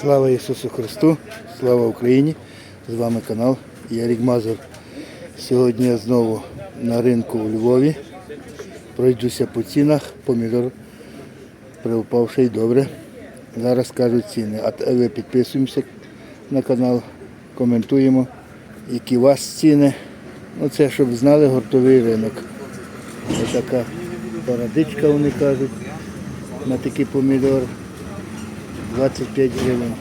Слава Ісусу Христу, слава Україні! З вами канал Ярік Мазур. Сьогодні я знову на ринку у Львові. Пройдуся по цінах, помідор приупавший добре. Зараз кажуть ціни. А ви підписуємося на канал, коментуємо, які у вас ціни. Ну це щоб знали гуртовий ринок. Ось така парадичка, вони кажуть, на такий помідор. 25 гривень.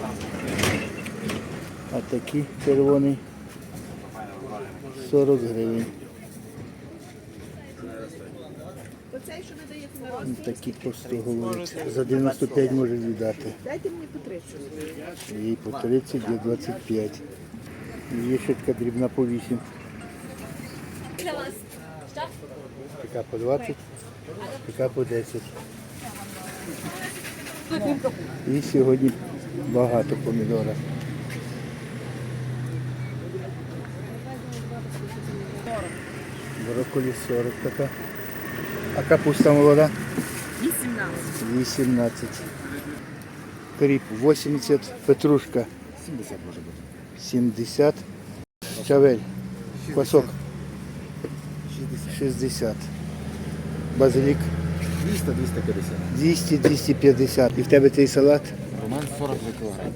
А такий червоний 40 гривень. Такі 100 говорять. За 95 може віддати. Дайте мені по 30. Їй по 30, є 25. Є ще така дрібна по 8. Така по 20, така по 10. І сьогодні багато помідора. Брокколі 40 така. А капуста молода? 18. 18. Кріп 80, петрушка 70 може бути. 70, чавель, квасок 60, базилік 200 250 200-250. І в тебе цей салат Роман 40 за кілограм.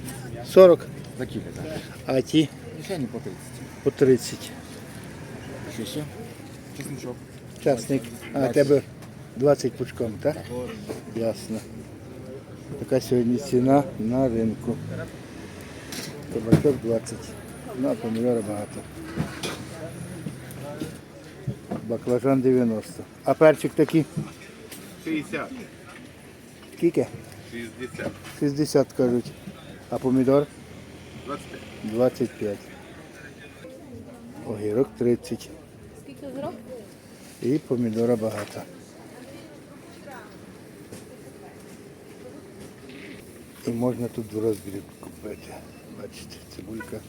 40, За кіло, так. а ті Мішені по 30. по 30. Що ще? Чесничок. Часник, а в тебе 20 пучком, так? Ясно. Така сьогодні ціна на ринку. Кабачок 20. Ну, а помідора багато. Баклажан 90. А перчик такий? 60, Скільки? 60, 60 кажуть. А помідор 25. 25. Огірок 30. Скільки зрок? І помідора багато. І можна тут в розбірі купити. Бачите, цибулька.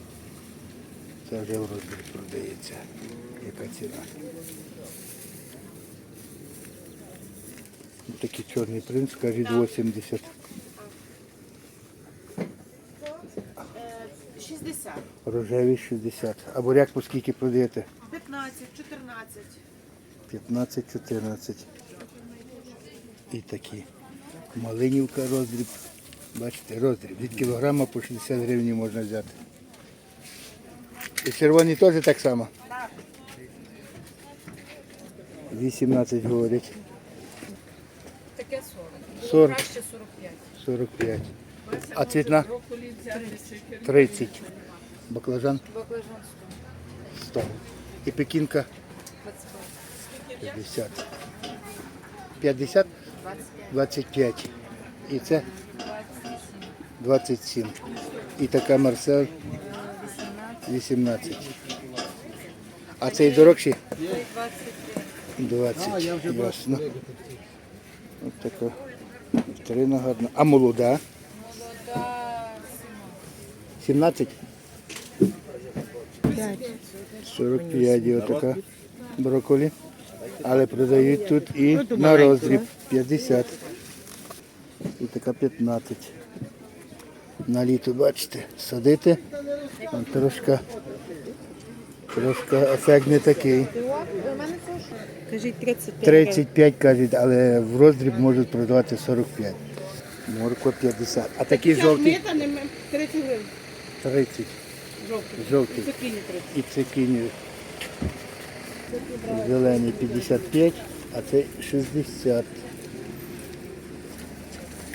Це вже в розбірі продається. Яка ціна. Ось Такий чорний принц, кажуть, 80. 60. Рожевий 60. А буряк по скільки продаєте? 15, 14. 15, 14. І такі. Малинівка роздріб. Бачите, роздріб. Від кілограма по 60 гривень можна взяти. І червоні теж так само? 18 говорять. Таке 40. 40. Краще 45. 45. А цвітна? 30. Баклажан Баклажан 100. І пекінка 25. 50. 50? 25. 25. І це 27. І така Марсель 18. А цей дорогший? 20. Ясно. Ось така вітрина гарна. А молода? Молода 17? 45 є така брокколі. Але продають тут і на роздріб 50. І така 15. На літо, бачите, садити. Там трошки, трошки ефект не такий. Кажіть 35. 35 кажуть, але в роздріб можуть продавати 45. Морква 50. А такі жовті 30 гривень. 30. Жовтий. Жовті. І цикіні зелені 55, а це 60.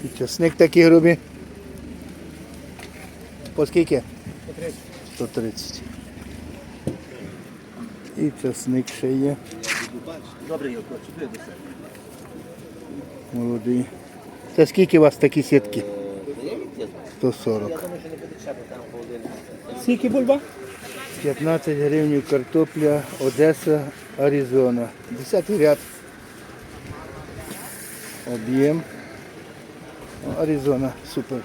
І часник такий грубий. По скільки? 130. 130. І часник ще є. Молодий. Це скільки у вас такі сітки? 140. Скільки бульба? 15 гривень картопля, Одеса, Аризона. Десятий ряд. Об'єм. Аризона, супер.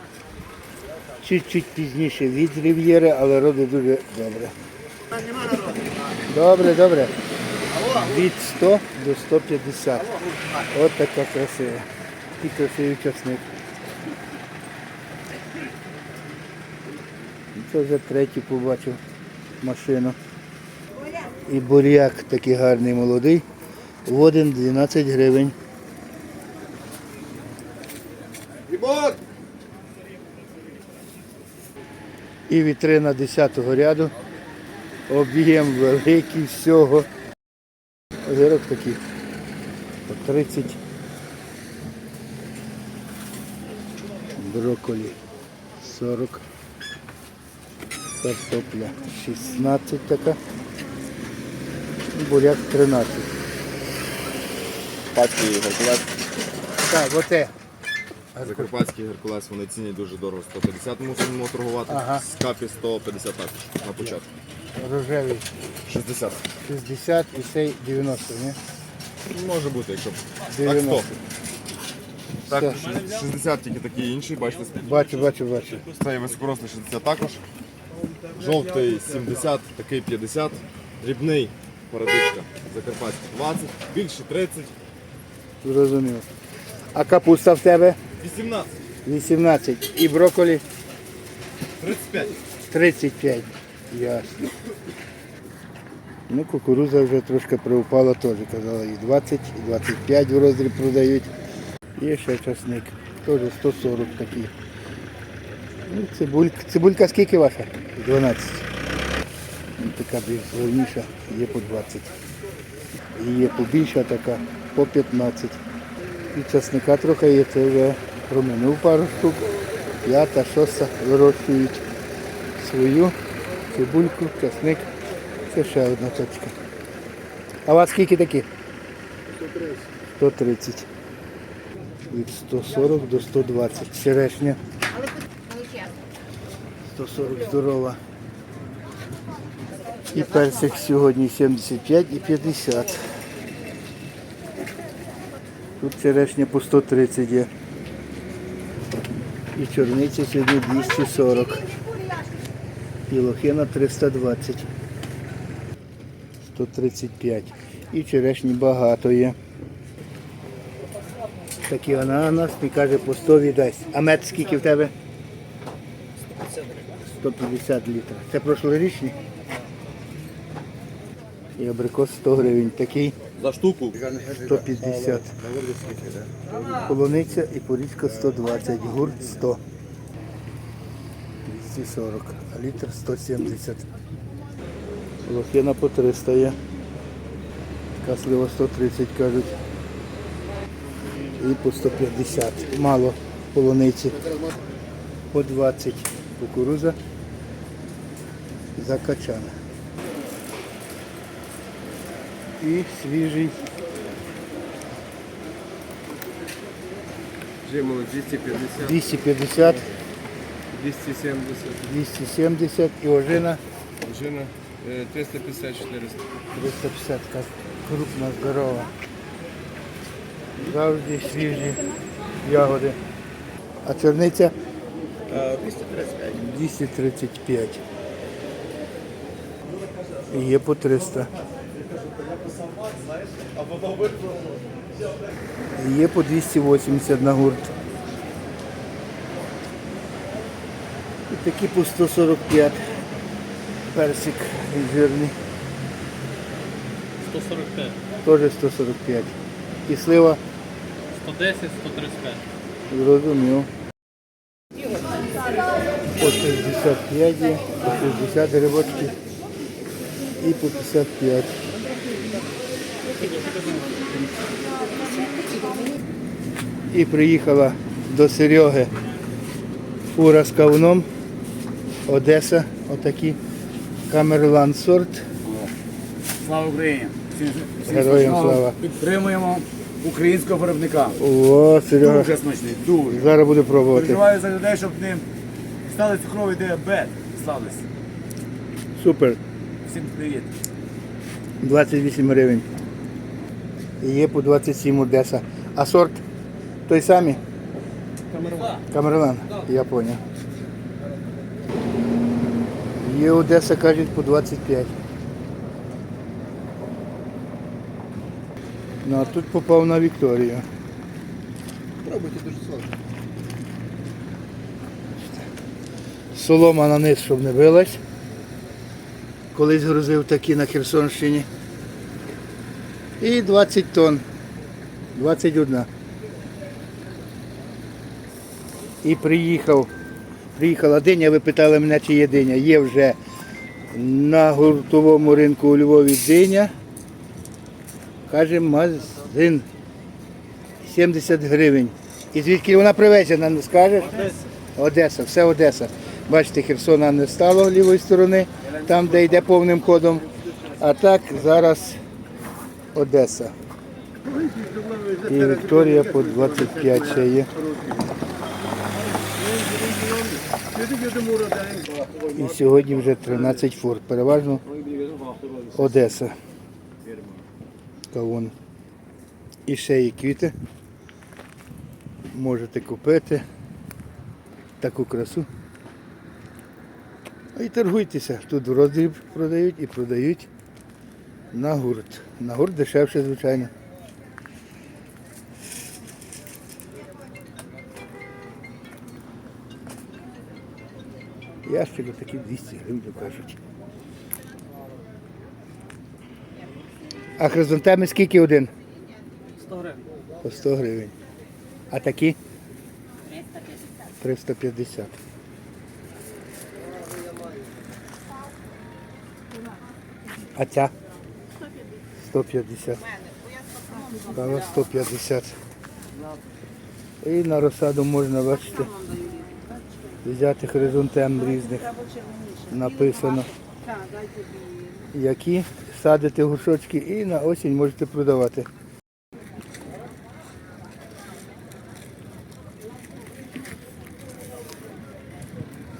Чуть-чуть пізніше від Рів'єри, але робить дуже добре. Добре, добре. Від 100 до 150. От така красива. І красивий часник. Це вже третю побачив машину. І буряк такий гарний молодий. Водин 12 гривень. І вітрина 10-го ряду. Об'єм великий всього. Огірок такий. По 30. Брокколі 40. Картопля 16 така. Буряк 13. Закарпатський геркулес. Так, оте. Закарпатський геркулес вони цінять дуже дорого. 150 мусимо торгувати. Ага. З капі 150 також на початку. Рожевий 60. 60 і цей 90, ні? Може бути, якщо б. Так 90. 100. Так, 60 тільки такий інший, бачите, Бачу, бачу, бачу. цей високорослий 60 також. Жовтий 70, такий 50. Дрібний парадичка Закарпатський 20, більший 30, Зрозумів. А капуста в тебе 18, 18. І брокколі 35. 35. Ясно. Ну, кукуруза вже трошки приупала теж, казала, і 20, і 25 в роздріб продають. Є ще часник. Теж 140 такий. Ну, цибулька. Цибулька скільки ваша? 12. Ну, така більш є по 20. І є побільша така, по 15. І часника трохи є, це вже проминув пару штук. П'ята, шоста вирощують свою цибульку, часник. Це ще одна точка. А у вас скільки такі? 130. 130. Від 140 до 120. Черешня. 140 здорова. І персик сьогодні 75 і 50. Тут черешня по 130 є. І чорниця сьогодні 240. І лохина 320. 135. І черешні багато є. Такий ананас, і каже, по 100 віддасть. А мед скільки в тебе? 150 літрів. Це прошлорічний? І абрикос 100 гривень. Такий За штуку 150. Полуниця і порічка 120. Гурт 100. 240. А літр 170. Лохина по 300 є. Така слива 130 кажуть. І по 150. Мало полуниці. По 20. Кукуруза закачана. І свіжий Жимоло 250, 250, 270, 270 і ожина жина е, 350, 400. 350, така крупна, здорова. Завжди свіжі ягоди. А чорниця? 235. 235. І є по 300. І є по 280 на гурт. Такі по 145. Персик жирний. 145, Теж 145. І слива 110, 135. зрозумів. По 65 є, по 60 грибочки і по 55. І приїхала до Сереги фура з кавуном. Одеса, отакі. Камерлан сорт. Слава Україні! Всім, всім Героям смачного. слава. Підтримуємо українського виробника. О, Серега. Дуже смачний, дуже. Зараз буду пробувати. Переживаю за людей, щоб не стали цукровий діабет. Славлюсь. Супер. Всім привіт. 28 гривень. І є по 27 Одеса. А сорт той самий? Камерлан. Камерлан, я зрозумів. Є Одеса, кажуть, по 25. Ну а тут попав на Вікторію. Пробуйте дуже сладко. Солома на низ, щоб не билась. Колись грузив такі на Херсонщині. І 20 тонн. 21. І приїхав. Приїхала диня, ви питали мене, чи є диня. Є вже на гуртовому ринку у Львові диня. Каже, магазин 70 гривень. І звідки вона привезена, не скажеш? Одеса, все Одеса. Бачите, Херсона не стало лівої сторони, там, де йде повним ходом. А так зараз Одеса. І Вікторія по 25 ще є. І сьогодні вже 13 фур. Переважно Одеса. Кавун. І ще є квіти. Можете купити таку красу. І торгуйтеся. Тут в роздріб продають і продають на гурт. На гурт дешевше, звичайно. Ящик такі 200 гривень кажуть. А хризантеми скільки один? 100 гривень. По 100 гривень. А такі? 350. 350. А ця? 150. Кава 150. І на розсаду можна, бачите, взяти хризантем різних. Написано. Які садите горшочки і на осінь можете продавати.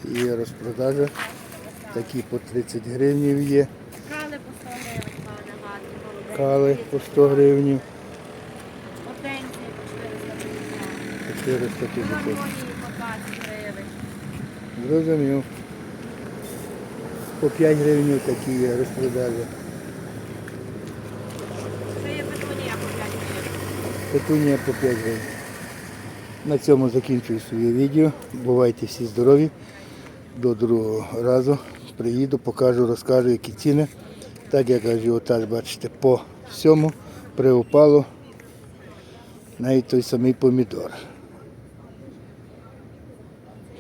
Є розпродажа. Такі по 30 гривень є. Кали по 100 гривень, Кали по 100 гривень. Потенції по 450. 450. Гармонії по 20 гривень. Зрозумів. По 5 гривень такі є розпродажа. Це є петунія по 5 гривень. Петунія по 5 гривень. На цьому закінчую своє відео. Бувайте всі здорові. До другого разу приїду, покажу, розкажу, які ціни. Так як ажіотаж, бачите, по всьому приупало навіть той самий помідор.